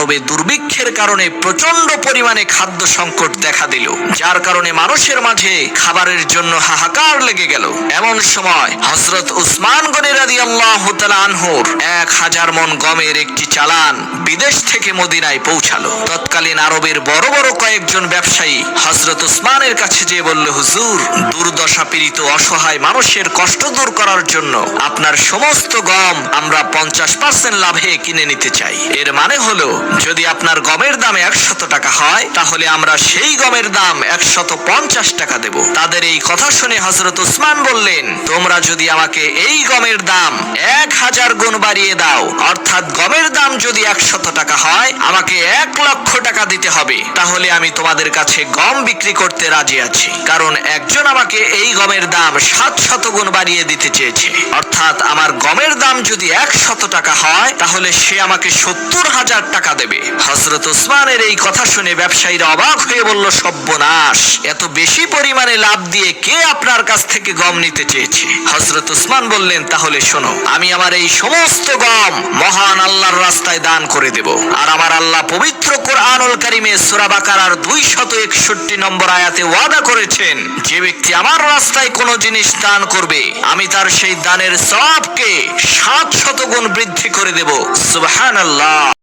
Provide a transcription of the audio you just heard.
আরবে দুর্ভিক্ষের কারণে প্রচণ্ড পরিমাণে খাদ্য সংকট দেখা দিল। যার কারণে মানুষের মাঝে খাবারের জন্য হাহাকার লেগে গেল। এমন সময় হজরত উসমান গনি রাদি আল্লাহ আনহুর এক হাজার মন গমের একটি চালান বিদেশ থেকে মদিনায় পৌঁছালো। তৎকালীন আরবের বড় বড় কয়েকজন ব্যবসায়ী হজরত উসমানের কাছে যেয়ে বলল, হুজুর দুর্দশা পীড়িত অসহায় মানুষের কষ্ট দূর করার জন্য আপনার সমস্ত গম আমরা পঞ্চাশ পার্সেন্ট লাভে কিনে নিতে চাই। এর মানে হলো যদি আপনার গমের দাম একশত টাকা হয়, তাহলে আমরা সেই গমের দাম একশত পঞ্চাশ টাকা দেব। তাদের এই কথা শুনে হজরত উসমান বললেন, তোমরা যদি আমাকে এই গমের দাম এক হাজার গুণ বাড়িয়ে দাও, অর্থাৎ গমের দাম যদি একশত টাকা হয়, আমাকে এক লক্ষ টাকা দিতে হবে। তাহলে আমি তোমাদের কাছে গম বিক্রি করতে রাজি আছি। কারণ একজন আমাকে এই গমের দাম সাত শত গুণ বাড়িয়ে দিতে চেয়েছে। অর্থাৎ আমার গমের দাম যদি একশত টাকা হয়, তাহলে সে আমাকে সত্তর হাজার টাকা দেবে। হজরত ওসমানের এই কথা শুনে ব্যবসায়ীরা অবাক হয়ে বলল, সব্যনাশ, এত বেশি পরিমাণে লাভ দিয়ে কে আপনার কাছ থেকে গম নিতে চেয়েছে? হজরত উসমান বললেন, তাহলে শোনো, আমি আমার এই সমস্ত গম মহান আল্লাহর রাস্তায় দান করে দেব। আর আমার আল্লাহ পবিত্র কোরআনুল কারিমে সূরা বাকারার দুই শত একষট্টি নম্বর আয়াতে ওয়াদা করেছেন, যে ব্যক্তি আমার রাস্তায় কোনো জিনিস দান করবে, আমি তার সেই দানের সবকে সাত শত গুণ বৃদ্ধি করে দেব। সুবহানাল্লাহ।